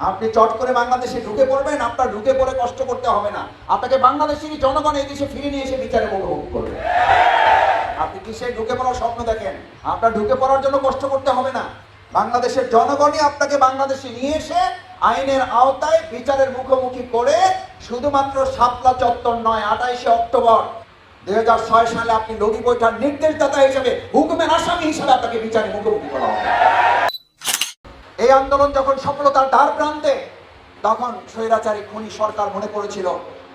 আপনি চট করে বাংলাদেশে ঢুকে পড়বেন, আপনার ঢুকে পড়ে কষ্ট করতে হবে না। আপনাকে বাংলাদেশেরই জনগণ এই দেশে ফিরে নিয়ে এসে বিচারে মুখোমুখি করবে আপনি কিসে ঢুকে পড়ার স্বপ্ন দেখেন? আপনার ঢুকে পড়ার জন্য কষ্ট করতে হবে না। বাংলাদেশের জনগণই আপনাকে বাংলাদেশে নিয়ে এসে আইনের আওতায় বিচারের মুখোমুখি করে শুধুমাত্র শাপলা চত্বর নয়, আঠাইশে অক্টোবর দুই হাজার ছয় সালে আপনি নদী বৈঠার নির্দেশদাতা হিসেবে, হুকুমের আসামি হিসেবে আপনাকে বিচারে মুখোমুখি করা হবে। এই আন্দোলন যখন সফলতার দ্বার প্রান্তে, তখন স্বৈরাচারী খুনি সরকার মনে করেছিল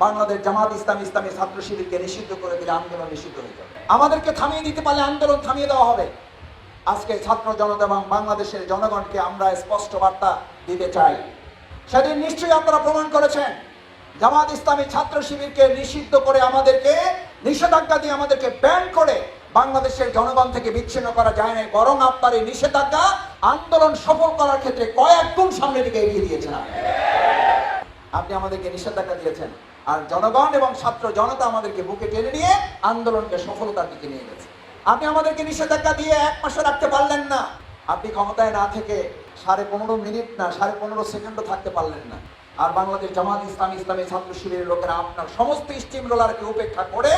বাংলাদেশ জামাত ইসলাম ইসলামী ছাত্র শিবিরকে নিষিদ্ধ করে দিলে আন্দোলন নিষিদ্ধ হয়ে আমাদেরকে থামিয়ে দিতে পারলে আন্দোলন থামিয়ে দেওয়া হবে। আজকে ছাত্র জনতা এবং বাংলাদেশের জনগণকে আমরা স্পষ্ট বার্তা দিতে চাই। সেদিন নিশ্চয়ই আপনারা প্রমাণ করেছেন, জামাত ইসলামী ছাত্র শিবিরকে নিষিদ্ধ করে আমাদেরকে নিষেধাজ্ঞা দিয়ে আমাদেরকে ব্যান করে বাংলাদেশের জনগণ থেকে বিচ্ছিন্ন করা যায় না বরং আপনার এই নিষেধাজ্ঞা আন্দোলন সফল করার ক্ষেত্রে কয়েক গুণ সামনের দিকে এগিয়ে দিয়েছেন আপনি। আমাদেরকে নিষেধাজ্ঞা দিয়েছেন। আর জনগণ এবং ছাত্র জনতা আমাদেরকে বুকে টেনে নিয়ে আন্দোলনকে সফলতার দিকে নিয়ে গেছে। আপনি আমাদেরকে নিষেধাজ্ঞা দিয়ে এক মাসে রাখতে পারলেন না। আপনি ক্ষমতায় না থেকে সাড়ে পনেরো মিনিট না, সাড়ে পনেরো সেকেন্ডও থাকতে পারলেন না। আর বাংলাদেশ জামাত ইসলাম ইসলামী ছাত্র শিবিরের লোকেরা আপনার সমস্ত স্টিম রোলারকে উপেক্ষা করে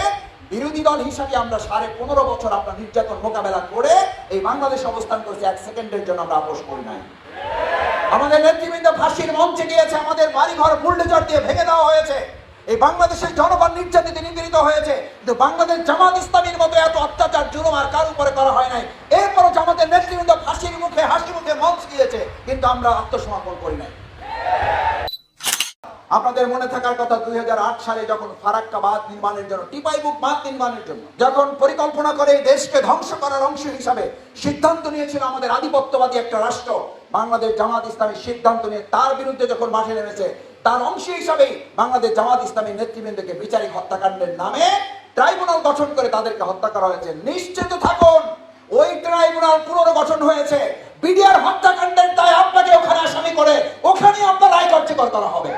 বিরোধী দল হিসাবে আমরা সাড়ে পনেরো বছর আপনার নির্যাতন মোকাবেলা করে এই বাংলাদেশ অবস্থান করছি, এক সেকেন্ডের জন্য আমরা আপোষ করি নাই। আমাদের নেতৃবৃন্দ ফাঁসির মঞ্চে গিয়েছে, আমাদের বাড়িঘর বুল্ডেজার দিয়ে ভেঙে দেওয়া হয়েছে। এই বাংলাদেশের জনগণ নির্যাতিত নিপীড়িত হয়েছে, কিন্তু বাংলাদেশ জামাত ইসলামীর মতো এত অত্যাচার, জুলুম আর কার উপরে করা হয় নাই। এরপরও জামাতের নেতৃবৃন্দ ফাঁসির মুখে হাসি মুখে মঞ্চ দিয়েছে কিন্তু আমরা আত্মসমর্পণ করি নাই। আপনাদের মনে থাকার কথা দুই হাজার আট সালে যখন ফারাক্কা বাঁধ নির্মাণের জন্য টিপাই বুক বাঁধ নির্মাণের জন্য, যখন পরিকল্পনা করে দেশকে ধ্বংস করার অংশ হিসাবে সিদ্ধান্ত নিয়েছিল আমাদের আধিপত্যবাদী একটা রাষ্ট্র, বাংলাদেশ জামাত ইসলামী সিদ্ধান্ত নিয়ে তার বিরুদ্ধে যখন মাঠে নেমেছে, তার অংশ হিসাবেই বাংলাদেশ জামাত ইসলামী নেতৃবৃন্দকে বিচারিক হত্যাকাণ্ডের নামে ট্রাইব্যুনাল গঠন করে তাদেরকে হত্যা করা হয়েছে। নিশ্চিত থাকুন, ওই ট্রাইব্যুনাল পুনর্গঠন হয়েছে। বিডিআর হত্যাকাণ্ডের দায় আপনাকে ওখানে আসামি করে, ওখানেই আপনার রায় কার্যকর করা হবে।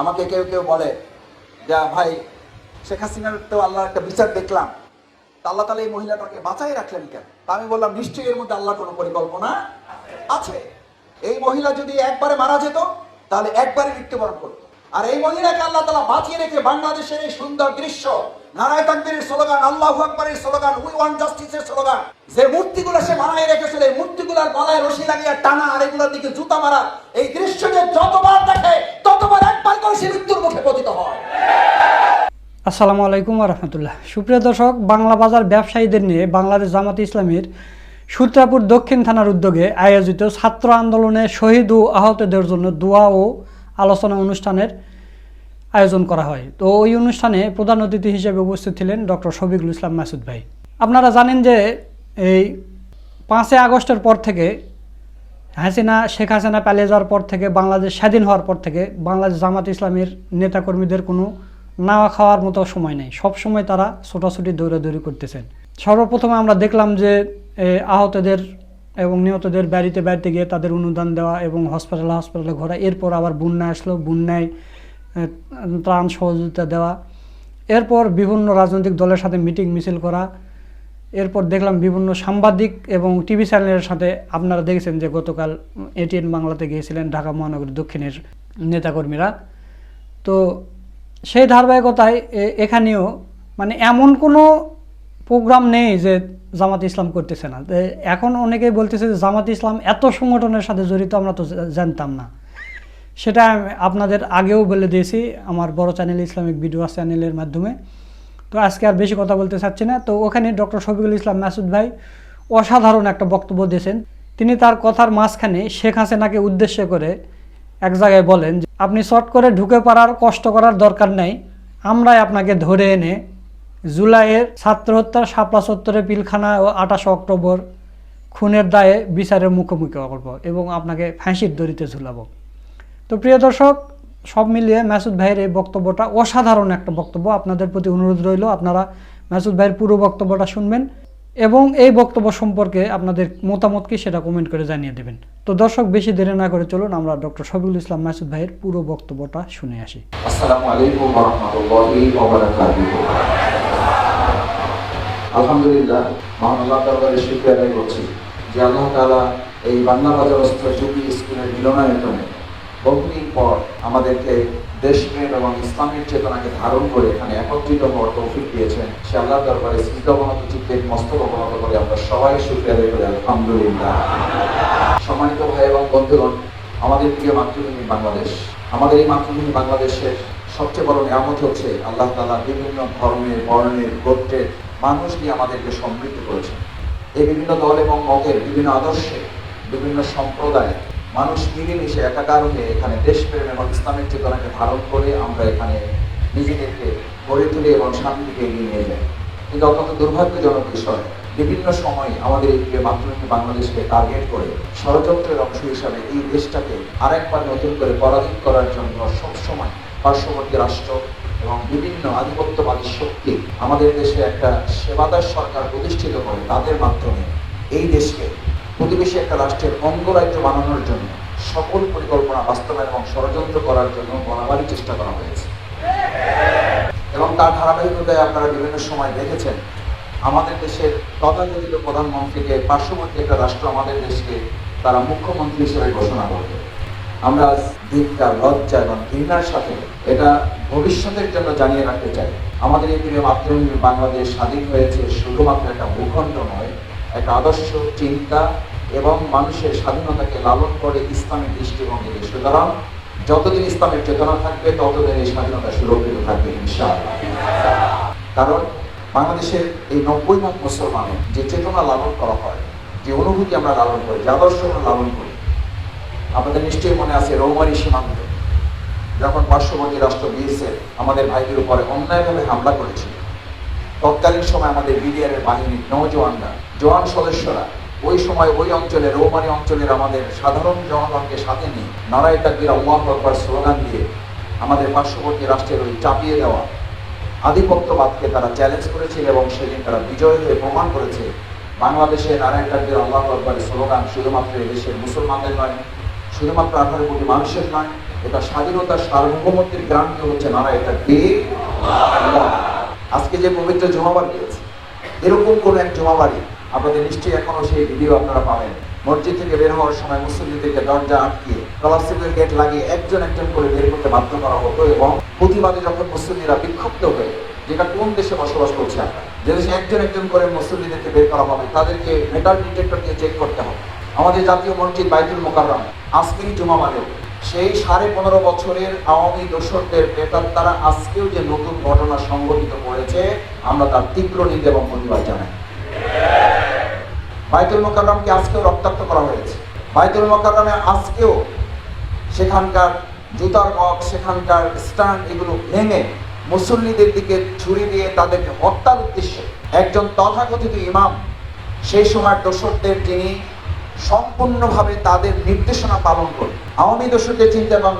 আমাকে কেউ কেউ বলে, যে ভাই, শেখ হাসিনার তো আল্লাহ একটা বিচার দেখলাম। আল্লাহ তালা এই মহিলাটাকে বাঁচাই রাখলেন কেন? তা আমি বললাম, নিশ্চয়ই এর মধ্যে আল্লাহ কোনো পরিকল্পনা আছে। এই মহিলা যদি একবারে মারা যেত, তাহলে একবারে মৃত্যুবরণ করতো। আর এই মহিলাকে আল্লাহ তালা বাঁচিয়ে রেখে বাংলাদেশের এই সুন্দর দৃশ্য নারায় তাকবীরের স্লোগান স্লোগান, উই ওয়ান জাস্টিসের স্লোগান। যে মূর্তিগুলো সে বানায় রেখেছিল, এই গলায় রশি লাগিয়ে টানা আর এগুলোর দিকে জুতা মারা, এই যতবার দেখে, ততবার সে মৃত্যুর মুখে পতিত হয়। আসসালামু আলাইকুম রহমতুল্লাহ। সুপ্রিয় দর্শক, বাংলা বাজার ব্যবসায়ীদের নিয়ে বাংলাদেশ জামাত ইসলামীর সূত্রাপুর দক্ষিণ থানার উদ্যোগে আয়োজিত ছাত্র আন্দোলনে শহীদ ও আহতদের জন্য দোয়া ও আলোচনা অনুষ্ঠানের আয়োজন করা হয়। তো ওই অনুষ্ঠানে প্রধান অতিথি হিসেবে উপস্থিত ছিলেন ডক্টর শফিকুল ইসলাম মাসুদ ভাই। আপনারা জানেন যে এই পাঁচই আগস্টের পর থেকে হাসিনা, শেখ হাসিনা পালিয়ে যাওয়ার পর থেকে, বাংলাদেশ স্বাধীন হওয়ার পর থেকে বাংলাদেশ জামাত ইসলামের নেতাকর্মীদের কোনো নাওয়া খাওয়ার মতো সময় নেই। সব সময় তারা ছোটাছুটি, দৌড়াদৌড়ি করতেছেন। সর্বপ্রথমে আমরা দেখলাম যে আহতদের এবং নিহতদের বাড়িতে বাড়িতে গিয়ে তাদের অনুদান দেওয়া এবং হসপিটালে হসপিটালে ঘোরা। এরপর আবার বন্যা আসলো। বন্যায় ত্রাণ সহযোগিতা দেওয়া, এরপর বিভিন্ন রাজনৈতিক দলের সাথে মিটিং, মিছিল করা, এরপর দেখলাম বিভিন্ন সাংবাদিক এবং টিভি চ্যানেলের সাথে আপনারা দেখেছেন যে গতকাল এটিএন বাংলাতে গিয়েছিলেন ঢাকা মহানগরী দক্ষিণের নেতাকর্মীরা। তো সেই ধারাবাহিকতায় এখানেও মানে এমন কোনো প্রোগ্রাম নেই যে জামাত ইসলাম করতেছে না। এখন অনেকেই বলতেছে যে জামাত ইসলাম এত সংগঠনের সাথে জড়িত আমরা তো জানতাম না। সেটা আপনাদের আগেও বলে দিয়েছি আমার বড় চ্যানেল ইসলামিক ভিডিও চ্যানেলের মাধ্যমে। তো আজকে আর বেশি কথা বলতে চাচ্ছি না। তো ওখানে ডক্টর শফিকুল ইসলাম মাসুদ ভাই অসাধারণ একটা বক্তব্য দিয়েছেন। তিনি তার কথার মাঝখানে শেখ হাসিনাকে উদ্দেশ্য করে এক জায়গায় বলেন যে, আপনি শর্ট করে ঢুকে পারার কষ্ট করার দরকার নাই। আমরাই আপনাকে ধরে এনে জুলাইয়ের ছাত্র হত্যার শাপলা চত্বরে পিলখানা ও আঠাশে অক্টোবর খুনের দায়ে বিচারের মুখোমুখি করব এবং আপনাকে ফাঁসির দড়িতে ঝুলাবো। তো প্রিয় দর্শক, সব মিলিয়ে মাসুদ ভাইয়ের এই বক্তব্যটা অসাধারণ একটা বক্তব্য। আপনাদের প্রতি অনুরোধ রইল, আপনারা মাসুদ ভাইয়ের পুরো বক্তব্যটা শুনবেন এবং এই বক্তব্য সম্পর্কে আপনাদের মতামত কি সেটা কমেন্ট করে জানিয়ে দেবেন। তো দর্শক, বেশি দেরি না করে চলুন, আমরা ডক্টর শফিকুল ইসলাম, মাসুদ ভাইয়ের পুরো বক্তব্যটা শুনে আসি। আলহামদুলিল্লাহ মহান আল্লাহ এই বাংলা বাজারস্থ জুবি স্কুলের মিলনায়তনে বহুদিন পর আমাদেরকে দেশপ্রেম এবং ইসলামের চেতনাকে ধারণ করে এখানে একত্রিত হওয়ার তৌফিক দিয়েছেন। সে আল্লাহ দরবারে স্মৃতবনত চিত্তের মস্তক অবনত করে আমরা সবাই সুক্রিয়া আদায় আলহামদুলিল্লাহ। সম্মানিত ভাই এবং বন্ধুগণ, আমাদের প্রিয় মাতৃভূমি বাংলাদেশ। আমাদের এই মাতৃভূমি বাংলাদেশের সবচেয়ে বড় নিয়ামত হচ্ছে আল্লাহ তালা বিভিন্ন ধর্মের, বর্ণের, গোত্রের মানুষ দিয়ে আমাদেরকে সমৃদ্ধ করেছেন। এই বিভিন্ন দল এবং মতের বিভিন্ন আদর্শে, বিভিন্ন সম্প্রদায় মানুষ মিলেমিশে একাকার হয়ে এখানে দেশপ্রেম এবং ইসলামের চেতনাকে ধারণ করে আমরা এখানে নিজেদেরকে গড়ে তুলে এবং শান্তিকে এগিয়ে নিয়ে যাই। কিন্তু অত্যন্ত দুর্ভাগ্যজনক বিষয়, বিভিন্ন সময় আমাদের এই প্রিয় মাতৃভূমি বাংলাদেশকে টার্গেট করে ষড়যন্ত্রের অংশ হিসাবে এই দেশটাকে আরেকবার নতুন করে পরাধীন করার জন্য সবসময় পার্শ্ববর্তী রাষ্ট্র এবং বিভিন্ন আধিপত্যবাদী শক্তি আমাদের দেশে একটা সেবাদার সরকার প্রতিষ্ঠিত করে তাদের মাধ্যমে এই দেশকে প্রতিবেশী একটা রাষ্ট্রের অঙ্গরাজ্য বানানোর জন্য, সকল পরিকল্পনা বাস্তবায়ন এবং ষড়যন্ত্র করার জন্য বরাবরই চেষ্টা করা হয়েছে। এবং তার ধারাবাহিকতায় আপনারা বিভিন্ন সময় দেখেছেন, আমাদের দেশের তথাকথিত প্রধানমন্ত্রীকে, পার্শ্ববর্তী একটা রাষ্ট্র আমাদের দেশকে তারা মুখ্যমন্ত্রী হিসেবে ঘোষণা করবে। আমরা আজ ধিক্কার লজ্জা এবং ঘৃণার সাথে এটা ভবিষ্যতের জন্য জানিয়ে রাখতে চাই। আমাদের এই প্রিয় মাতৃভূমি বাংলাদেশ স্বাধীন হয়েছে শুধুমাত্র একটা ভূখণ্ড নয় একটা আদর্শ, চিন্তা এবং মানুষের স্বাধীনতাকে লালন করে ইসলামের দৃষ্টিভঙ্গিতে সুতরাং যতদিন ইসলামের চেতনা থাকবে, ততদিন এই স্বাধীনতা সুরক্ষিত থাকবে, ইনশাআল্লাহ। কারণ বাংলাদেশের এই নব্বই ভাগ মুসলমানের যে চেতনা লালন করা হয়, যে অনুভূতি আমরা লালন করি, যে আদর্শ আমরা লালন করি, আমাদের নিশ্চয়ই মনে আছে রৌমারি সীমান্ত, যখন পার্শ্ববর্তী রাষ্ট্র বিএসএফ আমাদের ভাইদের উপরে অন্যায়ভাবে হামলা করেছিল। তৎকালীন সময় আমাদের বিডিআর এর বাহিনীর নৌজওয়ানরা জওয়ান সদস্যরা, ওই সময় ওই অঞ্চলে রৌমারি অঞ্চলের আমাদের সাধারণ জনগণকে সাথে নিয়ে নারায় তাকবির আল্লাহ আকবর স্লোগান দিয়ে আমাদের পার্শ্ববর্তী রাষ্ট্রের ওই চাপিয়ে দেওয়া আধিপত্যবাদকে তারা চ্যালেঞ্জ করেছিল এবং সেদিন তারা বিজয় হয়ে প্রমাণ করেছে বাংলাদেশে নারায়ণ তাকবির আল্লাহ আকবরের স্লোগান শুধুমাত্র দেশের মুসলমানদের নয়, শুধুমাত্র আঠারো কোটি মানুষের নয়, এটা স্বাধীনতার সার্বভৌমত্বের গ্রান্তি হচ্ছে নারায়ণ তাকবির। আজকে যে পবিত্র জমাবাড়ি রয়েছে এরকম কোন এক জমাবাড়ি আপনাদের নিশ্চয়ই এখনও সেই ভিডিও আপনারা পাবেন। মসজিদ থেকে বের হওয়ার সময় মুসলিমদেরকে দরজা আটকিয়ে কলাপসিবল গেট লাগিয়ে একজন একজন করে বের করতে বাধ্য করা হতো এবং প্রতিবাদে যখন মুসলিমরা বিক্ষুব্ধ হয়ে, যেটা কোন দেশে বসবাস করছে যে দেশে একজন একজন করে মুসলিমদেরকে বের করা হবে, তাদেরকে মেটাল ডিটেক্টর দিয়ে চেক করতে হবে। আমাদের জাতীয় মসজিদ বাইতুল মোকাররম আজকেরই জমাবাড়িও সেই সাড়ে পনেরো বছরের আওয়ামী দোসরদের বেতার তারা আজকেও যে নতুন ঘটনা সংঘটিত করেছে আমরা তার তীব্র নিন্দা এবং প্রতিবাদ জানাই। বাইতুল মোকাররমকে আজকেও রক্তাক্ত করা হয়েছে। বাইতুল মোকাররমে আজকেও সেখানকার জুতার বক্স, সেখানকার স্ট্যান্ড এগুলো ভেঙে মুসল্লিদের দিকে ছুরি দিয়ে তাদেরকে হত্যার উদ্দেশ্যে একজন তথাকথিত ইমাম, সেই সময় দোসরদের যিনি সম্পূর্ণভাবে তাদের নির্দেশনা পালন করে আওয়ামী দোসরদের চিন্তা এবং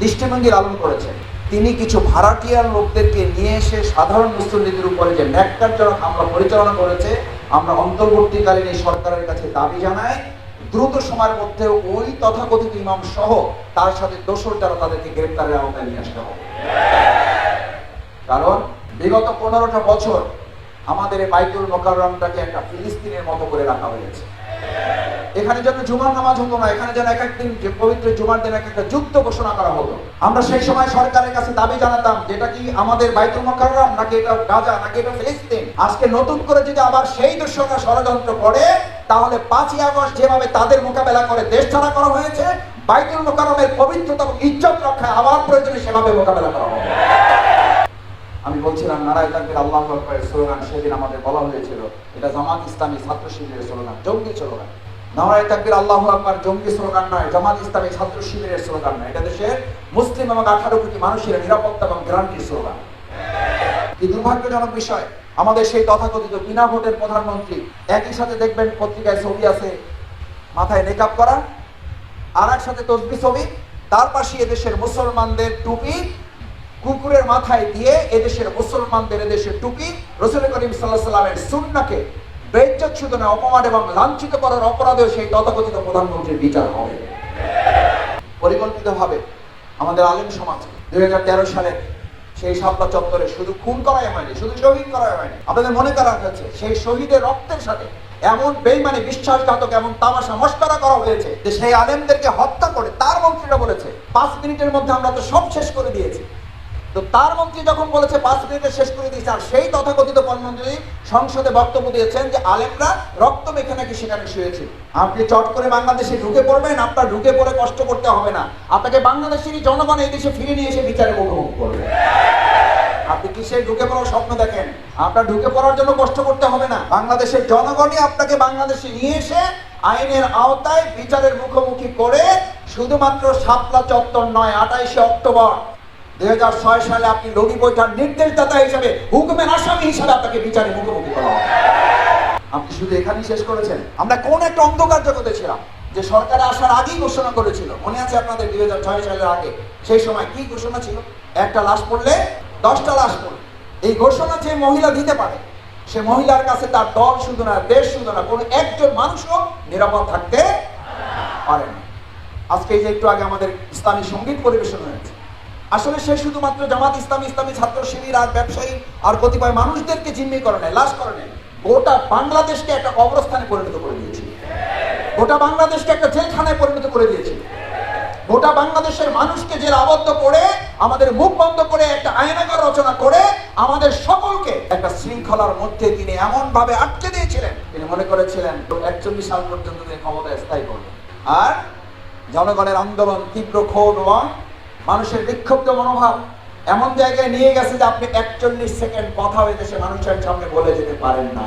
দৃষ্টিভঙ্গি লালন করেছেন তিনি কিছু ভাড়াটিয়ার লোকদেরকে নিয়ে এসে সাধারণ মুসল্লিদের উপরে যে ন্যাক্কারজনক হামলা পরিচালনা করেছে, আমরা অন্তর্বর্তীকালীন এই সরকারের কাছে দাবি জানাই, দ্রুত সময়ের মধ্যে ওই তথাকথিত ইমাম সহ তার সাথে দোসর যারা তাদেরকে গ্রেপ্তারের আওতায় নিয়ে আসতে হবে। কারণ বিগত পনেরোটা বছর আমাদের এই বাইতুল মোকাররমটাকে একটা ফিলিস্তিনের মতো করে রাখা হয়েছে। এখানে যেন জুমার নামাজ হতো না, এখানে যেন এক একদিন পবিত্র জুমার দিন এক একটা ঘোষণা করা হতো আমরা সেই সময় সরকারের কাছে দাবি জানাতাম কি আমাদের বাইতুল নাকি এটা গাজা, নাকি এটা ফিলিস্তিন? আজকে নতুন করে যদি আবার সেই দর্শকরা ষড়যন্ত্র করে, তাহলে পাঁচই আগস্ট যেভাবে তাদের মোকাবেলা করে দেশ ছাড়া করা হয়েছে, বাইতুল মোকাররমের পবিত্রতা ইজ্জত রক্ষায় আবার প্রয়োজনে সেভাবে মোকাবেলা করা হবে। আমি বলছিলাম, নারায় তাকবির আল্লাহ আকবরের স্লোগান সেদিন আমাদের বলা হয়েছিল। এটা জামাত ইসলামী ছাত্র শিবিরের স্লোগান, জঙ্গি স্লোগান। নারায় তাকবির আল্লাহ আকবর জঙ্গি স্লোগান নয়, জামাত ইসলামী ছাত্র শিবিরের স্লোগান নয়। এটা দেশের মুসলিম এবং আঠারো কোটি মানুষের নিরাপত্তা এবং গ্যারান্টির স্লোগান। কি দুর্ভাগ্যজনক বিষয়, আমাদের সেই তথাকথিত বিনা ভোটের প্রধানমন্ত্রী একই সাথে দেখবেন পত্রিকায় ছবি আছে, মাথায় মেকআপ করা আর এক সাথে তসবি ছবি, তার পাশে এদেশের মুসলমানদের টুপি কুকুরের মাথায় দিয়ে এদেশের মুসলমানদের এদেশের টুপি রসুল করিম সাল্লাহ সাল্লামের সুন্নাকে অপমান এবং লাঞ্ছিত করার অপরাধেও সেই তথাকথিত প্রধানমন্ত্রীর বিচার হবে। পরিকল্পিতভাবে আমাদের আলিম সমাজ দুই হাজার তেরো সালে সেই শাপলা চত্বরে শুধু খুন করাই হয়নি, শুধু শহীদ করাই হয়নি। আপনাদের মনে করা হয়েছে সেই শহীদের রক্তের সাথে এমন বেইমানি, বিশ্বাসঘাতক এমন তামাশা মস্করা করা হয়েছে যে সেই আলেমদেরকে হত্যা করে তার মন্ত্রীরা বলেছে, পাঁচ মিনিটের মধ্যে আমরা তো সব শেষ করে দিয়েছি। তো তার মন্ত্রী যখন বলেছে পাঁচ মিনিটে শেষ করে দিয়েছে, আর সেই তথাকথিত প্রধানমন্ত্রী সংসদে বক্তব্য দিয়েছেন যে আলেমরা রক্ত মেখে নাকি সেখানে শুয়েছে। আপনি চট করে বাংলাদেশে ঢুকে পড়বেন, আপনার ঢুকে পড়ে কষ্ট করতে হবে না। আপনাকে বাংলাদেশেরই জনগণ এই দেশে ফিরে নিয়ে এসে বিচারে মুখোমুখি করবে। আপনি কিসে ঢুকে পড়ার স্বপ্ন দেখেন? আপনার ঢুকে পড়ার জন্য কষ্ট করতে হবে না। বাংলাদেশের জনগণই আপনাকে বাংলাদেশে নিয়ে এসে আইনের আওতায় বিচারের মুখোমুখি করে শুধুমাত্র শাপলা চত্বর নয় আটাইশে অক্টোবর দুই হাজার ছয় সালে আপনি লগি বৈঠার নির্দেশদাতা হিসাবে হুকুমের আসামি হিসাবে আপনাকে বিচারে মুখোমুখি করা আপনি শুধু এখানেই শেষ করেছেন। আমরা কোন একটা অন্ধকার জগতে ছিলাম, যে সরকার আসার আগেই ঘোষণা করেছিল। মনে আছে আপনাদের দুই হাজার ছয় সালের আগে? সেই সময় কি ঘোষণা ছিল? একটা লাশ পড়লে, দশটা লাশ পড়লে। এই ঘোষণা যে মহিলা দিতে পারে, সে মহিলার কাছে তার দল শুধু না, দেশ শুধু না, কোনো একজন মানুষও নিরাপদ থাকতে পারে না। আজকে যে একটু আগে আমাদের ইসলামী সংগীত পরিবেশন আসলে সে শুধুমাত্র জামাত ইসলামী ইসলামী ছাত্র শিবির আর ব্যবসায়ী আর কতিপয় মানুষদেরকে জিম্মি করে নেয় লাশ করে নেয় গোটা বাংলাদেশকে একটা কবরস্থানে পরিণত করে দিয়েছে। গোটা বাংলাদেশকে একটা জেলখানায় পরিণত করে দিয়েছে। গোটা বাংলাদেশের মানুষকে জেল আবদ্ধ করে, আমাদের মুখ বন্ধ করে, একটা আয়নাগর রচনা করে, আমাদের সকলকে একটা শৃঙ্খলার মধ্যে তিনি এমন ভাবে আটকে দিয়েছিলেন, তিনি মনে করেছিলেন, একচল্লিশ সাল পর্যন্ত তিনি ক্ষমতায় স্থায়ী করবেন। আর জনগণের আন্দোলন তীব্র ক্ষোভ এবং মানুষের বিক্ষুব্ধ মনোভাব এমন জায়গায় নিয়ে গেছে যে আপনি একচল্লিশ সেকেন্ড কথা হয়ে দেশে মানুষের সামনে বলে যেতে পারেন না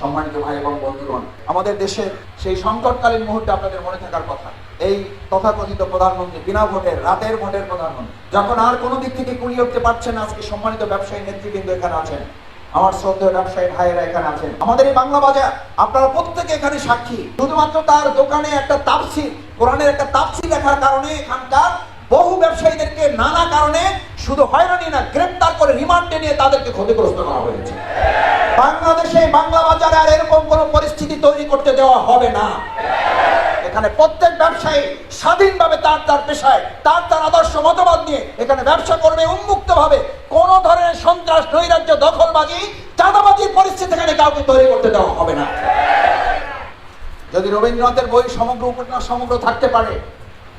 সম্মানিত ভাই এবং বন্ধুগণ, আমাদের দেশে সেই সংকটকালীন মুহূর্তে আপনাদের মনে থাকার কথা, এই তথাকথিত প্রধানমন্ত্রী বিনা ভোটের, রাতের ভোটের প্রধানমন্ত্রী, যখন আর কোনো দিক থেকে কুড়িয়ে উঠতে পারছেন আজকে সম্মানিত ব্যবসায়ী নেতৃবৃন্দ এখানে আছেন, আমার শ্রদ্ধেয় ব্যবসায়ী ভাইয়েরা এখানে আছেন। আমাদের এই বাংলা বাজার, আপনারা প্রত্যেকে এখানে সাক্ষী, শুধুমাত্র তার দোকানে একটা তাপসিল কোরআনের একটা তাপসিল লেখার কারণে এখানকার বহু ব্যবসায়ীদেরকে নানা কারণে শুধু হয়রানি না, গ্রেপ্তার করে রিমান্ডে নিয়ে তাদেরকে ক্ষতিগ্রস্ত করা হয়েছে। বাংলাদেশে বাংলা বাজারে আর এরকম কোন পরিস্থিতি তৈরি করতে দেওয়া হবে না। এখানে প্রত্যেক ব্যবসায়ী স্বাধীনভাবে তার তার পেশায়, তার তার আদর্শ মতবাদ নিয়ে এখানে ব্যবসা করবে উন্মুক্ত ভাবে কোন ধরনের সন্ত্রাস, নৈরাজ্য, দখলবাজি, চাঁদাবাজির পরিস্থিতি এখানে কাউকে তৈরি করতে দেওয়া হবে না। যদি রবীন্দ্রনাথের বই সমগ্র উপন্যাস সমগ্র থাকতে পারে,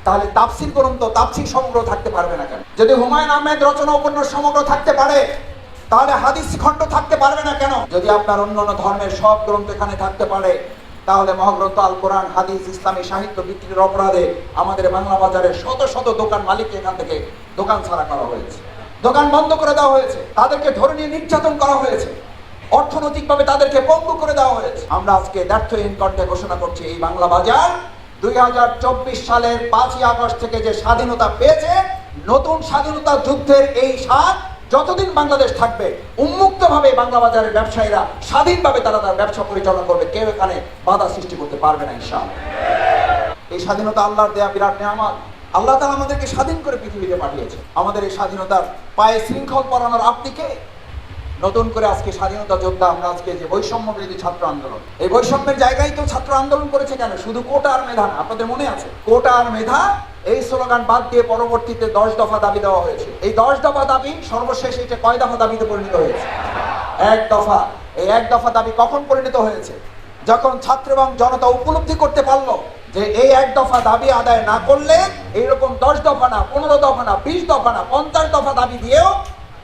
তাহলে তাপসির গ্রন্থ তাপসির সমগ্র থাকতে পারবে না কেন? যদি হুমায়ুন আহমেদ রচনা উপন্যাস সমগ্র থাকতে পারে, তাহলে হাদিস খণ্ড থাকতে পারবে না কেন? যদি আপনার অন্য অন্য ধর্মের সব গ্রন্থ এখানে থাকতে পারে, তাহলে মহাগ্রন্থ আল কোরআন, হাদিস, ইসলামী সাহিত্য বিক্রির অপরাধে আমাদের বাংলা বাজারে শত শত দোকান মালিককে এখান থেকে দোকান ছাড়া করা হয়েছে। দোকান বন্ধ করে দেওয়া হয়েছে। তাদেরকে ধরে নিয়ে নির্যাতন করা হয়েছে। অর্থনৈতিকভাবে তাদেরকে পঙ্গু করে দেওয়া হয়েছে। আমরা আজকে ব্যর্থহীন কণ্ঠে ঘোষণা করছি, এই বাংলা বাজার দুই হাজার চব্বিশ সালের পাঁচই আগস্ট থেকে যে স্বাধীনতা পেয়েছে, নতুন স্বাধীনতা যুদ্ধের এই স্বাদ যতদিন বাংলাদেশ থাকবে, উন্মুক্তভাবে বাংলা বাজারের ব্যবসায়ীরা স্বাধীনভাবে তারা তার ব্যবসা পরিচালনা করবে। কেউ এখানে বাধা সৃষ্টি করতে পারবে না, ইনশাআল্লাহ। এই স্বাধীনতা আল্লাহর দেয়া বিরাট নেয়ামত। আল্লাহ তাআলা আমাদেরকে স্বাধীন করে পৃথিবীতে পাঠিয়েছে। আমাদের এই স্বাধীনতার পায়ে শৃঙ্খল পরানোর আপনি কে? নতুন করে আজকে স্বাধীনতা যোদ্ধা আমরা আজকে যে বৈষম্য বিরোধী ছাত্র আন্দোলন, এই বৈষম্যের জায়গায় তো ছাত্র আন্দোলন করেছে কেন? শুধু কোটা আর মেধা না, আপনাদের মনে আছে? কোটা আর মেধা, এই স্লোগান বাদ দিয়ে পরবর্তীতে দশ দফা দাবি দেওয়া হয়েছে। এই দশ দফা দাবি, সর্বশেষ এটা কয় দফা দাবিতে পরিণত হয়েছে? এক দফা। এই এক দফা দাবি কখন পরিণত হয়েছে? যখন ছাত্র এবং জনতা উপলব্ধি করতে পারল যে এই এক দফা দাবি আদায় না করলে এইরকম দশ দফা না, পনেরো দফা না, বিশ দফা না, পঞ্চাশ দফা দাবি দিয়েও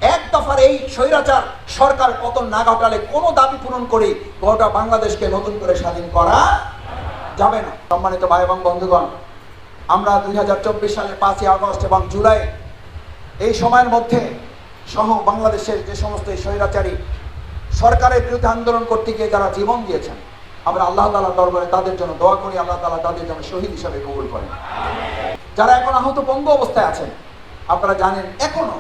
এক দফার এই স্বৈরাচার সরকার পতন না ঘটালে কোনো দাবি পূরণ করে গোটা বাংলাদেশকে নতুন করে স্বাধীন করা যাবে না। সম্মানিত ভাই এবং বন্ধুগণ, আমরা দুই হাজার চব্বিশ সালে পাঁচই আগস্ট এবং জুলাই এই সময়ের মধ্যে সহ বাংলাদেশের যে সমস্ত স্বৈরাচারী সরকারের বিরুদ্ধে আন্দোলন করতে গিয়ে যারা জীবন দিয়েছেন, আমরা আল্লাহ তালা দরবারে তাদের জন্য দোয়া করি, আল্লাহ তালা তাদের জন্য শহীদ হিসাবে কবুল করেন। যারা এখন আহত পঙ্গু অবস্থায় আছেন, আপনারা জানেন এখনও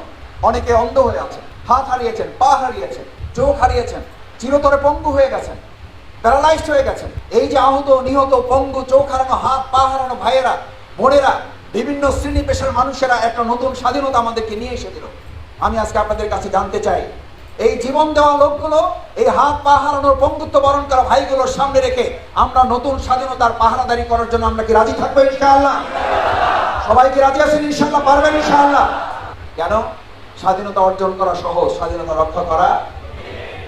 অনেকে অন্ধ হয়ে আছেন, হাত হারিয়েছেন, পা হারিয়েছেন, চোখ হারিয়েছেন, চিরতরে পঙ্গু হয়ে গেছেন, প্যারালাইজড হয়ে গেছেন। এই যে আহত, নিহত, পঙ্গু, চোখ হারানো হাত, পা হারানো ভাইয়েরা, বোনেরা, বিভিন্ন শ্রেণি পেশার মানুষেরা একটা নতুন স্বাধীনতা আমাদেরকে নিয়ে এসে দিল। আমি আজকে আপনাদের কাছে জানতে চাই, এই জীবন দেওয়া লোকগুলো, এই হাত, পা হারানোর পঙ্গুত্ব বরণ করা ভাইগুলোর সামনে রেখে আমরা নতুন স্বাধীনতার পাহারাদারি করার জন্য আমরা কি রাজি থাকব ইনশাআল্লাহ? সবাই কি রাজি আছেন ইনশাআল্লাহ? পারবেন ইনশাআল্লাহ? কেন? স্বাধীনতা অর্জন করা সহজ, স্বাধীনতা রক্ষা করা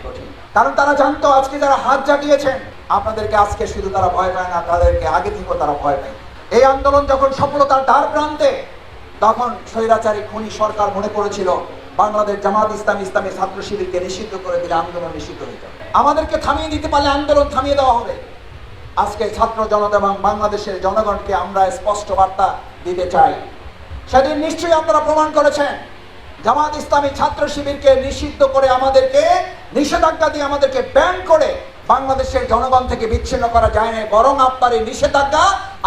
কঠিন। কারণ তারা জানতো আজকে যারা হাত জাগিয়েছেন, আপনাদেরকে আজকে শুধু তারা ভয় পায় না, তাদেরকে আগে থেকেও তারা ভয় পায়। এই আন্দোলন যখন সফলতার দ্বার প্রান্তে, তখন স্বৈরাচারী খুনি সরকার মনে করেছিল বাংলাদেশ জামাত ইসলাম ইসলামী ছাত্র শিবিরকে নিষিদ্ধ করে দিলে আন্দোলন নিষিদ্ধ হয়ে যাবে। আমাদেরকে থামিয়ে দিতে পারলে আন্দোলন থামিয়ে দেওয়া হবে। আজকে ছাত্র জনতা এবং বাংলাদেশের জনগণকে আমরা স্পষ্ট বার্তা দিতে চাই। সেদিন নিশ্চয়ই আপনারা প্রমাণ করেছেন জামাত ইসলামী ছাত্র শিবিরকে নিষিদ্ধ করে আমাদেরকে, নিষেধাজ্ঞা দিয়ে আমাদেরকে ব্যান করে বাংলাদেশের জনগণ থেকে বিচ্ছিন্ন করা যায় না বরং আপনার এই নিষেধাজ্ঞা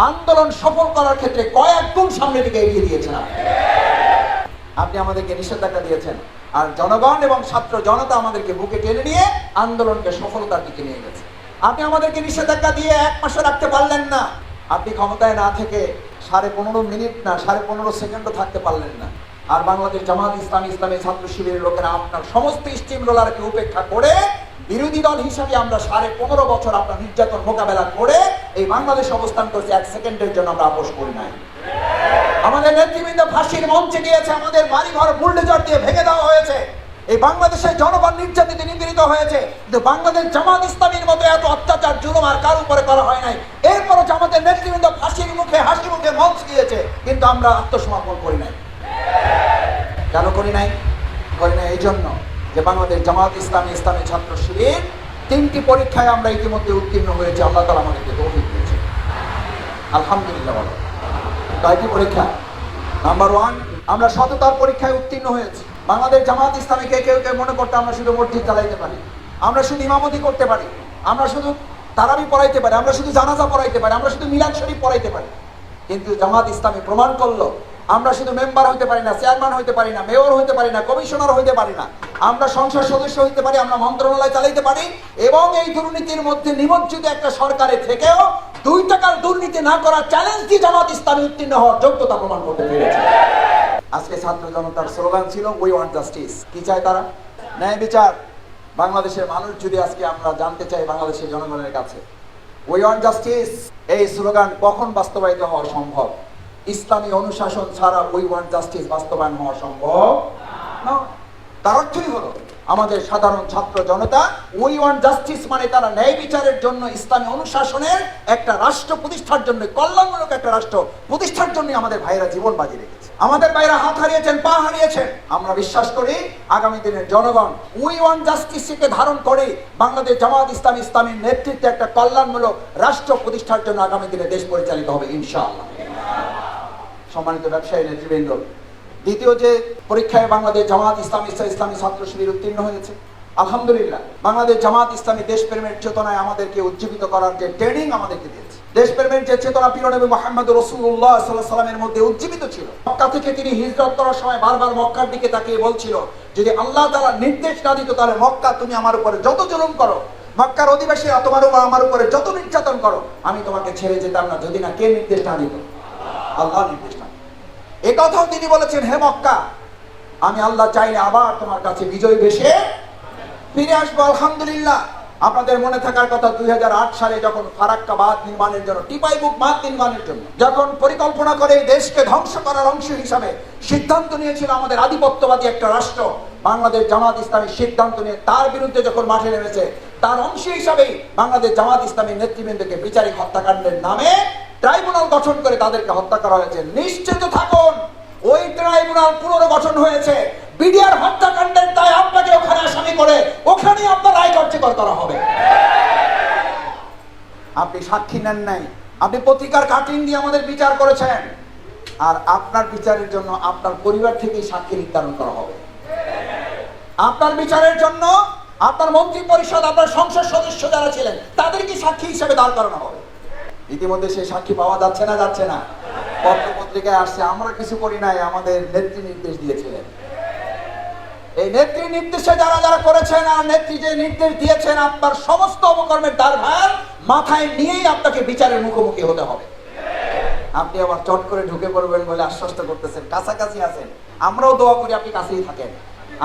আন্দোলন সফল করার ক্ষেত্রে কয়েক গুণ সামনের দিকে এগিয়ে দিয়েছেন আপনি। আমাদেরকে নিষেধাজ্ঞা দিয়েছেন, আর জনগণ এবং ছাত্র জনতা আমাদেরকে বুকে টেনে নিয়ে আন্দোলনকে সফলতার দিকে নিয়ে গেছে। আপনি আমাদেরকে নিষেধাজ্ঞা দিয়ে এক মাসে রাখতে পারলেন না। আপনি ক্ষমতায় না থেকে সাড়ে পনেরো মিনিট না, সাড়ে পনেরো সেকেন্ডও থাকতে পারলেন না। আর বাংলাদেশ জামাত ইসলাম ইসলামী ছাত্র শিবিরের লোকেরা আপনার সমস্ত স্টিম রোলারকে উপেক্ষা করে বিরোধী দল হিসাবে আমরা সাড়ে পনেরো বছর আপনার নির্যাতন মোকাবেলা করে এই বাংলাদেশ অবস্থান করছি। এক সেকেন্ডের জন্য আমরা আপোষ করি নাই। আমাদের নেতৃবৃন্দ ফাঁসির মঞ্চে গিয়েছে, আমাদের বাড়িঘর বুলডোজার দিয়ে ভেঙে দেওয়া হয়েছে। এই বাংলাদেশের জনগণ নির্যাতিত নিপীড়িত হয়েছে। কিন্তু বাংলাদেশ জামাত ইসলামীর মতো এত অত্যাচার, জুলুম আর কার উপরে করা হয় নাই। এরপরও জামাতের নেতৃবৃন্দ ফাঁসির মুখে হাসি মুখে মঞ্চ গিয়েছে, কিন্তু আমরা আত্মসমর্পণ করি নাই। কেন করি নাই করি নাই। এই জন্য যে বাংলাদেশ জামাত ইসলামী ইসলামী ছাত্র শিবির তিনটি পরীক্ষায় আমরা ইতিমধ্যে উত্তীর্ণ হয়েছি। আল্লাহ তালা আমাদেরকে তৌফিক দিয়েছে। আলহামদুলিল্লাহ বলো। কয়টি পরীক্ষা? নাম্বার ওয়ান আমরা সততার পরীক্ষায় উত্তীর্ণ হয়েছি। বাংলাদেশ জামাত ইসলামীকে কেউ কেউ মনে করতে আমরা শুধু মসজিদ চালাইতে পারি, আমরা শুধু ইমামতি করতে পারি, আমরা শুধু তারাবি পড়াইতে পারি, আমরা শুধু জানাজা পড়াইতে পারি, আমরা শুধু মিলাদ শরীফ পড়াইতে পারি। কিন্তু জামাত ইসলামী প্রমাণ করল আমরা শুধু মেম্বার হইতে পারি না, চেয়ারম্যান হইতে পারি না, মেয়র হইতে পারি না, কমিশনার হইতে পারি না। আমরা সংসদ সদস্য হইতে পারি, আমরা মন্ত্রণালয় চালাইতে পারি এবং এই দুর্নীতির মধ্যে নিমজ্জিত একটা সরকারে থেকেও দুই টাকার দুর্নীতি না করার চ্যালেঞ্জ দিয়ে জামাত ইসলামী উত্তীর্ণ হওয়ার যোগ্যতা প্রমাণ করতে পেরেছে। আজকে ছাত্র জনতার স্লোগান ছিল উই ওয়ান্ট জাস্টিস কি চায় তারা? ন্যায় বিচার। বাংলাদেশের মানুষ যদি আজকে আমরা জানতে চাই বাংলাদেশের জনগণের কাছে উই ওয়ান্ট জাস্টিস এই স্লোগান কখন বাস্তবায়িত হওয়া সম্ভব? ইসলামী অনুশাসন ছাড়া উই ওয়ান্ট জাস্টিস বাস্তবায়ন হওয়া সম্ভব না। তার অর্থই হলো, আমাদের সাধারণ ছাত্র জনতা উই ওয়ান্ট জাস্টিস মানে তারা ন্যায় বিচারের জন্য ইসলামী অনুশাসনের একটা রাষ্ট্র প্রতিষ্ঠার জন্য, কল্যাণমূলক একটা রাষ্ট্র প্রতিষ্ঠার জন্য আমাদের ভাইরা জীবন বাজি রেখেছে। আমাদের ভাইরা হাত হারিয়েছেন, পা হারিয়েছেন। আমরা বিশ্বাস করি, আগামী দিনের জনগণ উই ওয়ান্ট জাস্টিসকে ধারণ করে বাংলাদেশ জামাত ইসলাম ইসলামীর নেতৃত্বে একটা কল্যাণমূলক রাষ্ট্র প্রতিষ্ঠার জন্য আগামী দিনে দেশ পরিচালিত হবে, ইনশাআল্লাহ। সম্মানিত ব্যবসায়ী নেতৃবৃন্দ, দ্বিতীয় যে পরীক্ষায় বাংলাদেশ জামাত ইসলাম ইসলাম ছাত্র শিবির উত্তীর্ণ হয়েছে, আলহামদুলিল্লাহ, বাংলাদেশ জামাত ইসলামী দেশপ্রেমের চেতনায় আমাদেরকে উজ্জীবিত করার যে ট্রেনিং আমাদেরকে দিয়েছে, দেশপ্রেমের যে চেতনা প্রিয় নবী মোহাম্মদ রসুল্লাহ সাল্লাহ সাল্লামের মধ্যে উজ্জীবিত ছিল। মক্কা থেকে তিনি হিজরত করার সময় বারবার মক্কার দিকে তাকিয়ে বলছিল, যদি আল্লাহ তারা নির্দেশ না দিত তাহলে মক্কা তুমি আমার উপরে যত জুলুম করো, মক্কার অধিবাসীরা তোমার উপর আমার উপরে যত নির্যাতন করো, আমি তোমাকে ছেড়ে যেতাম না, যদি না কে নির্দেশ না দিত? আল্লাহ নির্দেশ না এ কথাও তিনি বলেছেন, হে মক্কা, আমি আল্লাহ চাইলে আবার তোমার কাছে বিজয় বেশে ফিরে আসব, আলহামদুলিল্লাহ। আপনাদের মনে থাকার কথা দুই হাজার আট সালে যখন ফারাক্কা বাঁধ নির্মাণের জন্য টিপাই বুক বাঁধ নির্মাণের জন্য, যখন পরিকল্পনা করে দেশকে ধ্বংস করার অংশ হিসাবে সিদ্ধান্ত নিয়েছিল আমাদের আধিপত্যবাদী একটা রাষ্ট্র, বাংলাদেশ জামাত ইসলামী সিদ্ধান্ত নিয়ে তার বিরুদ্ধে যখন মাঠে নেমেছে, তার অংশ হিসাবেই বাংলাদেশ জামাত ইসলামী নেতৃবৃন্দকে বিচারিক হত্যাকাণ্ডের নামে ট্রাইব্যুনাল গঠন করে তাদেরকে হত্যা করা হয়েছে। নিশ্চিত থাকুন, ওই ট্রাইব্যুনাল পুনর্গঠন হয়েছে। বিডিআর হত্যাকাণ্ডের দায় আপনাকে ওখানে আসামি করে ওখানে আপনার রায় কার্যকর করা হবে। আপনি সাক্ষী নেন নাই। আপনি পত্রিকার কাটিং দিয়ে আমাদের বিচার করেছেন। আর আপনার বিচারের জন্য আপনার পরিবার থেকেই সাক্ষী নির্ধারণ করা হবে। আপনার বিচারের জন্য আপনার মন্ত্রী পরিষদ, আপনার সংসদ সদস্য যারা ছিলেন, তাদেরকে সাক্ষী হিসেবে দাঁড় করানো হবে। ইতিমধ্যে সেই সাক্ষী পাওয়া যাচ্ছে না যাচ্ছে না। পত্র পত্রিকায় আসছে, আমরা কিছু করি নাই, আমাদের নেত্রী নির্দেশ দিয়েছিলেন। এই নেত্রী নির্দেশে যারা যারা করেছেন আর নেত্রী যে নির্দেশ দিয়েছেন, আপনার সমস্ত অপকর্মের দারভার মাথায় নিয়েই আপনাকে বিচারের মুখোমুখি হতে হবে। আপনি আবার চট করে ঢুকে পড়বেন বলে আশ্বস্ত করতেছেন, কাছাকাছি আছেন। আমরাও দোয়া করি আপনি কাছেই থাকেন।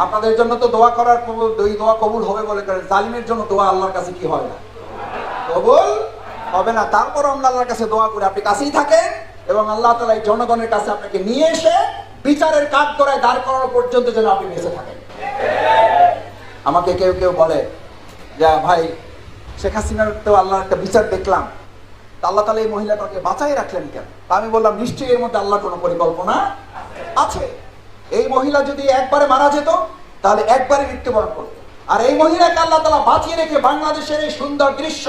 আপনাদের জন্য তো দোয়া করার দুই দোয়া কবুল হবে বলে করেন জালিমের জন্য দোয়া আল্লাহর কাছে কি হয় না? কবুল হবে না। তারপর আমরা আল্লাহর কাছে দোয়া করি আপনি কাছেই থাকেন এবং আল্লাহ তালা এই জনগণের কাছে আপনাকে নিয়ে এসে বিচারের কাজ করায় দাঁড় করানো পর্যন্ত যেন আপনি বেঁচে থাকেন। আমাকে কেউ কেউ বলে যে, ভাই, শেখ হাসিনার তো আল্লাহর একটা বিচার দেখলাম। আল্লাহ তালা এই মহিলাটাকে বাঁচাই রাখলেন কেন? তা আমি বললাম, নিশ্চয়ই এর মধ্যে আল্লাহ কোনো পরিকল্পনা আছে। এই মহিলা যদি একবারে মারা যেত, তাহলে একবারে মৃত্যুবরণ করত। আর এই মহিলাকে আল্লাহ তালা বাঁচিয়ে রেখে বাংলাদেশের এই সুন্দর দৃশ্য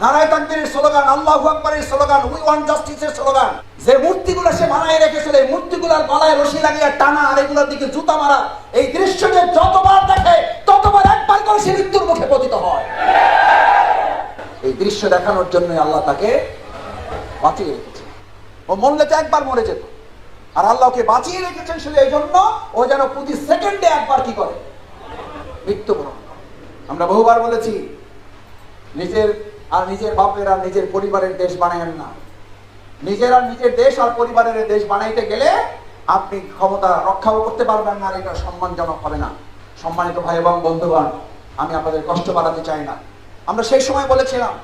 নারায় তাকবীরের স্লোগান, আল্লাহ আকবরের স্লোগান উই ওয়ান্ট জাস্টিসের স্লোগান। যে মূর্তিগুলো সে বানায় রেখেছিল, এই মূর্তিগুলোর গলায় রশি লাগিয়ে টানা আর এগুলোর দিকে জুতা মারা, এই দৃশ্য যে যতবার দেখে, ততবার একবার করে সে মৃত্যুর মুখে পতিত হয়। এই দৃশ্য দেখানোর জন্য আল্লাহ তাকে বাঁচিয়ে রেখেছে ও মরলে তো একবার মরে যেত। আর আল্লাহকে বাঁচিয়ে রেখেছেন শুধু এই জন্য, ও যেন প্রতি সেকেন্ডে একবার কি করে? মৃত্যুবরণ আমরা বহুবার বলেছি, নিজের আর নিজের বাপের আর নিজের পরিবারের দেশ বানায়েন না। নিজের নিজের দেশ আর পরিবারের দেশ বানাইতে গেলে আপনি ক্ষমতা রক্ষাও করতে পারবেন না আর এটা সম্মানজনক হবে না। সম্মানিত ভাই এবং বন্ধুগণ, আমি আপনাদের কষ্ট বাড়াতে চাই না। আমরা সেই সময় বলেছিলাম,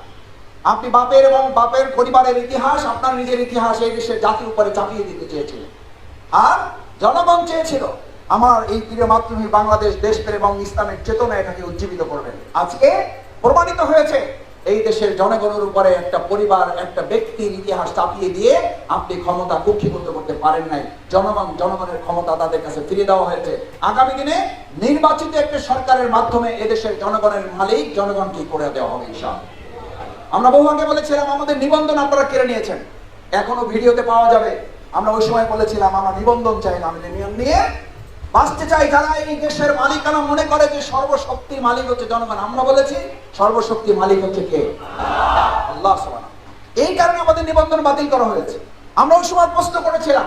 আপনি বাপের এবং বাপের পরিবারের ইতিহাস, আপনার নিজের ইতিহাস এই দেশের জাতির উপরে চাপিয়ে দিতে চেয়েছিলেন। আর জনগণ চেয়েছিল, আমার এই প্রিয় মাতৃভূমি বাংলাদেশ দেশপ্রেম এবং ইসলামের চেতনা এটাকে উজ্জীবিত করবেন। আজকে প্রমাণিত হয়েছে এই দেশের জনগণের উপরে একটা পরিবার, একটা ব্যক্তির ইতিহাস চাপিয়ে দিয়ে আপনি ক্ষমতা কুক্ষিভূত করতে পারেন নাই। জনগণ, জনগণের ক্ষমতা তাদের কাছে ফিরে দেওয়া হয়েছে। আগামী দিনে নির্বাচিত একটা সরকারের মাধ্যমে এদেশের জনগণের মালিক জনগণকে করে দেওয়া হবে ইনশাআল্লাহ? আমরা বহু আগে বলেছিলাম, আমাদের নিবন্ধন আপনারা কেড়ে নিয়েছেন। এখনও ভিডিওতে পাওয়া যাবে। আমরা ওই সময় বলেছিলাম, আমরা নিবন্ধন চাই না, আমি নিয়ম নিয়ে বাঁচতে চাই যারা এই দেশের মালিকানা মনে করে যে সর্বশক্তির মালিক হচ্ছে জনগণ। আমরা বলেছি, সর্বশক্তির মালিক হচ্ছে কে? আল্লাহ এই কারণে আমাদের নিবন্ধন বাতিল করা হয়েছে। আমরা ওই সময় প্রশ্ন করেছিলাম,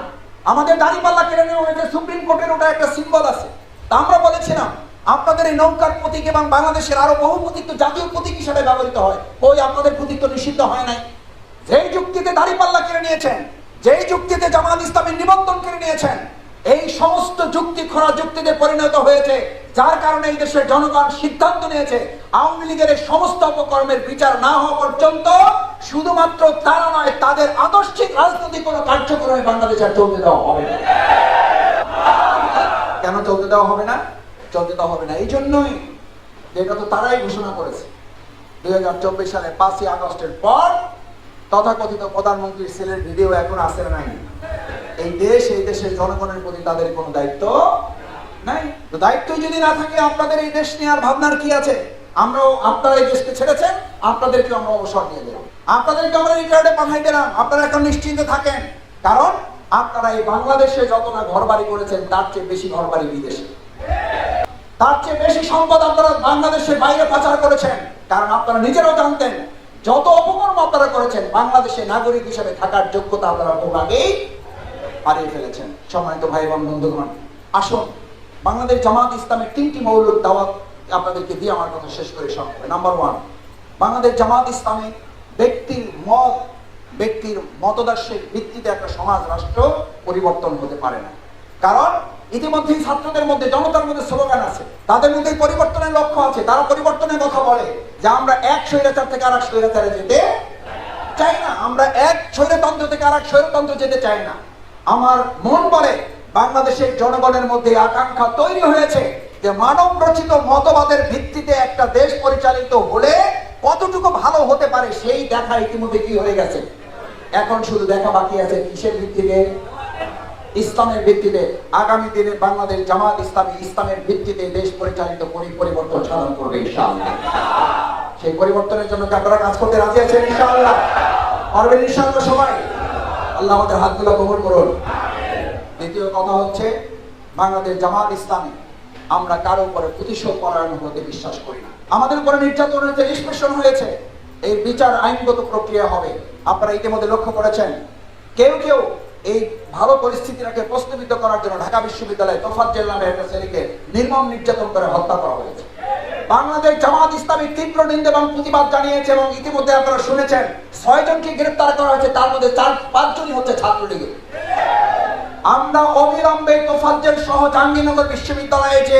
আমাদের দাঁড়িপাল্লা কেড়ে নেওয়া হয়েছে, সুপ্রিম কোর্টের ওটা একটা সিম্বল আছে। তা আমরা বলেছিলাম, আপনাদের এই নৌকার প্রতীক এবং বাংলাদেশের আরও বহু প্রতীক, তো জাতীয় প্রতীক হিসেবে ব্যবহৃত হয়। ওই আপনাদের প্রতীক তো নিষিদ্ধ হয় নাই। যেই যুক্তিতে দাঁড়িপাল্লা কেড়ে নিয়েছেন, যেই যুক্তিতে জামাত ইসলামের নিবন্ধন কেড়ে নিয়েছেন এই সমস্ত যুক্তি খরা যুক্তিতে পরিণত হয়েছে, যার কারণে এই দেশের জনগণ সিদ্ধান্ত নিয়েছে, আওয়ামী লীগের সমস্ত অপকর্মের বিচার না হওয়া পর্যন্ত শুধুমাত্র তারা নয়, তাদের আদর্শিক রাজনৈতিক কোনো কার্যক্রমে বাংলাদেশে আর চলতে দেওয়া হবে না। কেন চলতে দেওয়া হবে না? চলতে দেওয়া হবে না, এই জন্যই যেটা তো তারাই ঘোষণা করেছে। দুই হাজার চব্বিশ সালে পাঁচই আগস্টের পর তথাকথিত প্রধানমন্ত্রীর ছেলের ভিডিও এখন আসে নাই। এই দেশ, এই দেশের জনগণের প্রতি তাদের কোনো দায়িত্ব নাই। তো দায়িত্ব যদি না থাকে, আপনাদের এই দেশ নিয়ে আর ভাবনার কি আছে? আমরাও, আপনারা এই দেশকে ছেড়েছেন আপনাদেরকে আমরা অবসর নিয়ে দেব আপনাদেরকে আমরা রিটায়ার্ডে পাঠাই দিলাম। আপনারা এখন নিশ্চিন্তে থাকেন। কারণ আপনারা এই বাংলাদেশে যত না ঘর বাড়ি করেছেন, তার চেয়ে বেশি ঘর বাড়ি বিদেশে। তার চেয়ে বেশি সম্পদ আপনারা বাংলাদেশের বাইরে পাচার করেছেন। কারণ আপনারা নিজেরাও জানতেন যত অপকর্ম আপনারা করেছেন, বাংলাদেশে নাগরিক হিসেবে থাকার যোগ্যতা আপনারা বহু আগেই হারিয়ে ফেলেছেন। সম্মানিত ভাই এবং বন্ধুগণ, আসুন, বাংলাদেশ জামাত ইসলামের তিনটি মৌলিক দাওয়াত আপনাদেরকে দিয়ে আমার কথা শেষ করে সব নাম্বার ওয়ান বাংলাদেশ জামাত ইসলামে ব্যক্তির মত, ব্যক্তির মতদর্শের ভিত্তিতে একটা সমাজ, রাষ্ট্র পরিবর্তন হতে পারে না। কারণ ইতিমধ্যেই ছাত্রদের মধ্যে জনতার মধ্যে স্লোগান আছে। তাদের মধ্যে পরিবর্তনের লক্ষ্য আছে। তারা পরিবর্তনের কথা বলে যে আমরা এক স্বৈরাচার থেকে আর এক স্বৈরাচারে যেতে চাই না। আমরা এক স্বৈরতন্ত্র থেকে আর এক স্বৈরতন্ত্র যেতে চাই না। আমার মন বলে বাংলাদেশের জনগণের মধ্যে আকাঙ্ক্ষা তৈরি হয়েছে যে মানব রচিত মতবাদের ভিত্তিতে একটা দেশ পরিচালিত হলে কতটুকু ভালো হতে পারে সেই দেখা ইতিমধ্যে কি হয়ে গেছে। এখন শুধু দেখা বাকি আছে কিসের ভিত্তিতে? ইসলামের ভিত্তিতে আগামী দিনে বাংলাদেশ জামাত ইসলামী ইসলামের ভিত্তিতে দেশ পরিচালিত পরি- পরিবর্তন সাধন করবে সেই পরিবর্তনের জন্য আপনারা কাজ করতে রাজি আছেন পারবেন সবাই? আল্লাহ আমাদের হাতগুলো কবর করুন। দ্বিতীয় কথা হচ্ছে, বাংলাদেশ জামাত ইসলামী, আমরা কারও উপরে প্রতিশোধ পরায়ণ হতে বিশ্বাস করি না। আমাদের উপরে নির্যাতনের যে নিষ্পেষণ হয়েছে, এই বিচার আইনগত প্রক্রিয়া হবে। আপনারা ইতিমধ্যে লক্ষ্য করেছেন। কেউ কেউ এই ভালো পরিস্থিতিটাকে প্রস্তাবিত করার জন্য ঢাকা বিশ্ববিদ্যালয়ে তোফাজ্জেল নামে একটা ছেলেকে নির্মম নির্যাতন করে হত্যা করা হয়েছে। বাংলাদেশ জামাত ইসলামী তীব্র নিন্দা এবং প্রতিবাদ জানিয়েছে এবং ইতিমধ্যে আপনারা শুনেছেন ছয় জনকে গ্রেফতার করা হয়েছে, তার মধ্যে চার, পাঁচজনই হচ্ছে ছাত্রলীগের। আমরা অবিলম্বে তোফাজ্জেল সহ জাহাঙ্গীরনগর বিশ্ববিদ্যালয়ে যে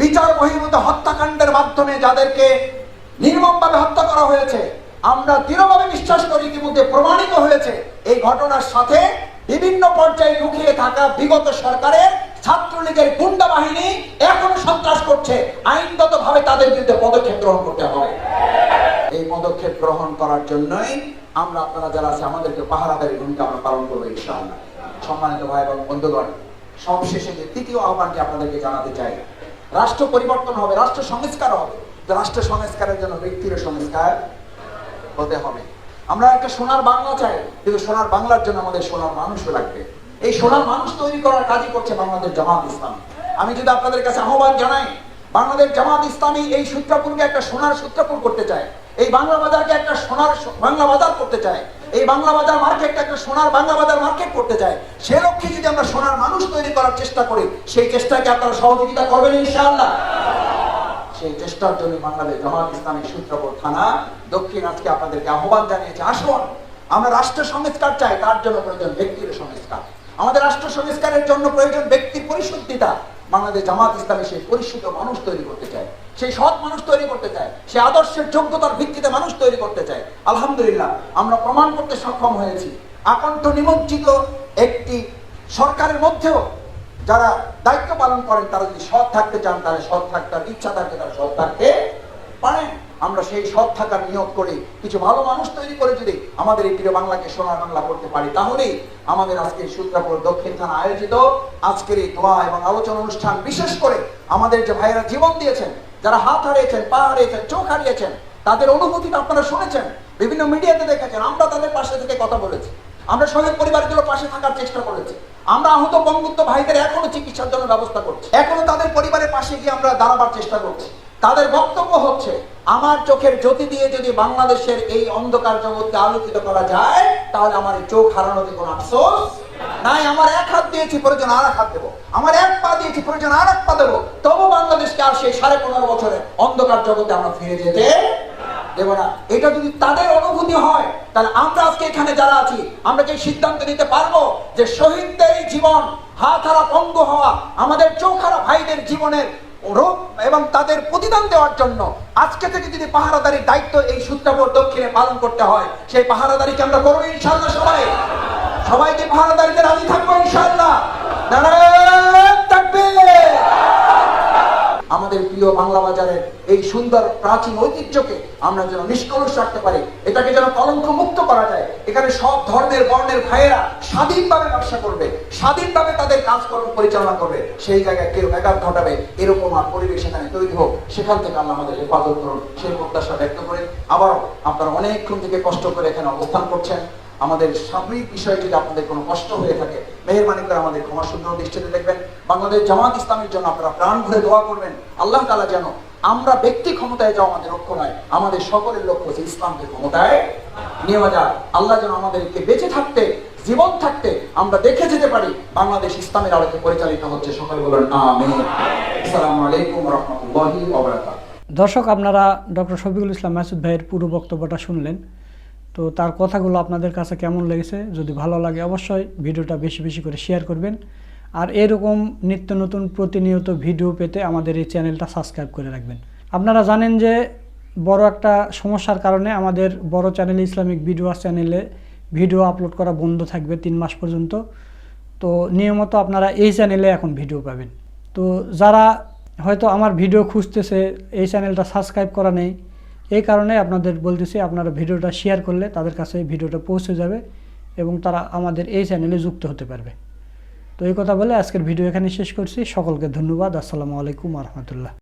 বিচার বহির্ভূত হত্যাকাণ্ডের মাধ্যমে যাদেরকে নির্মমভাবে হত্যা করা হয়েছে আমরা দৃঢ়ভাবে বিশ্বাস করি ইতিমধ্যে প্রমাণিত হয়েছে, এই ঘটনার সাথে বিভিন্ন পর্যায়ে লুকিয়ে থাকা বিগত সরকারের ছাত্রলীগের গুন্ডা বাহিনী এখনও সন্ত্রাস করছে। আইনগত ভাবে তাদের বিরুদ্ধে পদক্ষেপ গ্রহণ করতে হবে। এই পদক্ষেপ গ্রহণ করার জন্যই আমরা আপনারা যারা আছে আমাদেরকে পাহারাদারি ভূমিকা আমরা পালন করব ইনশাআল্লাহ। সম্মানিত ভাই এবং বন্ধুগণ, সবশেষে যে তৃতীয় আহ্বানটি আপনাদেরকে জানাতে চাই, রাষ্ট্র পরিবর্তন হবে, রাষ্ট্র সংস্কার হবে। রাষ্ট্র সংস্কারের জন্য ব্যক্তির সংস্কার হতে হবে। আমরা একটা সোনার বাংলা চাই, কিন্তু সোনার বাংলার জন্য আমাদের সোনার মানুষও লাগবে। এই সোনার মানুষ তৈরি করার কাজই করছে বাংলাদেশ জামাত ইসলামী। আমি যদি আপনাদের কাছে আহ্বান জানাই, বাংলাদেশ জামাত ইসলামী এই সূত্রাপুরকে একটা সোনার সূত্রাপুর করতে চায়, এই বাংলা বাজারকে একটা সোনার বাংলা বাজার করতে চায়, এই বাংলা বাজার মার্কেটটা একটা সোনার বাংলা বাজার মার্কেট করতে চায়, সে লক্ষ্যে যদি আমরা সোনার মানুষ তৈরি করার চেষ্টা করি, সেই চেষ্টাকে আপনারা সহযোগিতা করবেন ইনশাআল্লাহ। সেই চেষ্টার জন্য বাংলাদেশ জামাত ইসলামী সূত্রপুর থানা দক্ষিণ আজকে আপনাদেরকে আহ্বান জানিয়েছে, আসুন, আমরা রাষ্ট্র সংস্কার চাই, তার জন্য প্রয়োজন ব্যক্তির সংস্কার। আমাদের রাষ্ট্র সংস্কারের জন্য প্রয়োজন ব্যক্তির পরিশুদ্ধিতা। বাংলাদেশ জামাত ইসলামী সেই পরিশুদ্ধ মানুষ তৈরি করতে চায়, সেই সৎ মানুষ তৈরি করতে চায় সে আদর্শের যোগ্যতার ভিত্তিতে মানুষ তৈরি করতে চায়। আলহামদুলিল্লাহ, আমরা প্রমাণ করতে সক্ষম হয়েছি। আকণ্ঠ নিমজ্জিত একটি সরকারের মধ্যেও যারা দায়িত্ব পালন করেন, তারা যদি সৎ থাকতে চান, তাহলে সৎ থাকতে, ইচ্ছা থাকতে তারা সৎ থাকতে পারেন। আমরা সেই সৎ থাকার নিয়োগ করে কিছু ভালো মানুষ তৈরি করে যদি আমাদের এই প্রিয় বাংলাকে সোনার বাংলা করতে পারি, তাহলেই আমাদের আজকে সূত্রাপুর দক্ষিণ থানা আয়োজিত আজকের এই দোয়া এবং আলোচনা অনুষ্ঠান, বিশেষ করে আমাদের যে ভাইয়েরা জীবন দিয়েছেন, যারা হাত হারিয়েছেন, পা হারিয়েছেন, চোখ হারিয়েছেন, তাদের অনুভূতিটা আপনারা শুনেছেন, বিভিন্ন মিডিয়াতে দেখেছেন, আমরা তাদের পাশে থেকে কথা বলেছি। আমরা শহীদ পরিবারগুলো পাশে থাকার চেষ্টা করেছি। আমরা আহত বঙ্গুত্ব ভাইদের এখনও চিকিৎসার জন্য ব্যবস্থা করছি। এখনও তাদের পরিবারের পাশে গিয়ে আমরা দাঁড়াবার চেষ্টা করছি। তাদের বক্তব্য হচ্ছে, আমার চোখের জ্যোতি দিয়ে যদি বাংলাদেশের এই অন্ধকার জগৎকে আলোকিত করা যায়, তাহলে আমার এই চোখ হারানোতে কোনো আফসোস নাই। আমার এক হাত দিয়েছি, প্রয়োজন আর এক হাত দেবো। আমার এক পা দিয়েছি, প্রয়োজন আর এক পা দেবো। তবু বাংলাদেশকে আর সেই সাড়ে পনেরো বছরের অন্ধকার জগতে আমরা ফিরে যেতে দেব না এটা যদি তাদের অনুভূতি হয়, তাহলে আমরা আজকে এখানে যারা আছি, আমরা কি সিদ্ধান্ত নিতে পারব যে শহীদদের এই জীবন হাত হারা পঙ্গ হওয়া আমাদের চোখ হারা ভাইদের জীবনের রূপ এবং তাদের প্রতিদান দেওয়ার জন্য আজকে থেকে যদি পাহারাদারির দায়িত্ব এই সূত্রাপুর দক্ষিণে পালন করতে হয়, সেই পাহারাদারিকে আমরা করব ইনশাল্লাহ সবাই। সবাইকে পাহারাদারিতে রাজি থাকব ইনশাল্লাহ থাকবে আমাদের প্রিয় বাংলা বাজারের এই সুন্দর প্রাচীন ঐতিহ্যকে আমরা যেন নিষ্কলুষ রাখতে পারি, এটাকে যেন কলঙ্ক মুক্ত করা যায়। এখানে সব ধর্মের, বর্ণের ভাইয়েরা স্বাধীনভাবে ব্যবসা করবে, স্বাধীনভাবে তাদের কাজকর্ম পরিচালনা করবে। সেই জায়গায় কেউ ব্যাঘাত ঘটাবে এরকম আর পরিবেশ এখানে তৈরি হোক, সেখান থেকে আল্লাহ আমাদের হেফাজত করুন। সেই প্রত্যাশা ব্যক্ত করে আবারও আপনারা অনেকক্ষণ থেকে কষ্ট করে এখানে অবস্থান করছেন। আমাদের সাময়িক বিষয়ে যদি আপনাদের কোনো কষ্ট হয়ে থাকে, মেহরবানি করে আমাদের ক্ষমা সুন্দর দৃষ্টিতে দেখবেন। বাংলাদেশ জামাত ইসলামের জন্য আপনারা প্রাণ ভরে দোয়া করবেন। আল্লাহ তালা যেন আমরা ব্যক্তি ক্ষমতায় যাওয়া আমাদের লক্ষ্য নয়, আমাদের সকলের লক্ষ্য হচ্ছে ইসলামকে ক্ষমতায় নিয়ে যাওয়া আল্লাহ যেন আমাদেরকে বেঁচে থাকতে, জীবন থাকতে আমরা দেখে যেতে পারি। বাংলাদেশ ইসলামের আলোকে পরিচালিত হচ্ছে, সকল বলেন আমিন। আসসালামু আলাইকুম রহমতুল্লাহি দর্শক, আপনারা ডক্টর শফিকুল ইসলাম মাসুদ ভাইয়ের পুরো বক্তব্যটা শুনলেন। তো তার কথাগুলো আপনাদের কাছে কেমন লেগেছে? যদি ভালো লাগে অবশ্যই ভিডিওটা বেশি বেশি করে শেয়ার করবেন। আর এরকম নিত্য নতুন প্রতিনিয়ত ভিডিও পেতে আমাদের এই চ্যানেলটা সাবস্ক্রাইব করে রাখবেন। আপনারা জানেন যে বড় একটা সমস্যার কারণে আমাদের বড় চ্যানেল ইসলামিক ভিডিও চ্যানেলে ভিডিও আপলোড করা বন্ধ থাকবে তিন মাস পর্যন্ত। তো নিয়মিত আপনারা এই চ্যানেলে এখন ভিডিও পাবেন। তো যারা হয়তো আমার ভিডিও খুঁজতেছে, এই চ্যানেলটা সাবস্ক্রাইব করা নেই এই কারণে আপনাদের বলতেছি, আপনারা ভিডিওটা শেয়ার করলে তাদের কাছে ভিডিওটা পৌঁছে যাবে এবং তারা আমাদের এই চ্যানেলে যুক্ত হতে পারবে। তো এই কথা বলে আজকের ভিডিও এখানে শেষ করছি। সকলকে ধন্যবাদ। আসসালামু আলাইকুম রহমতুল্লাহ।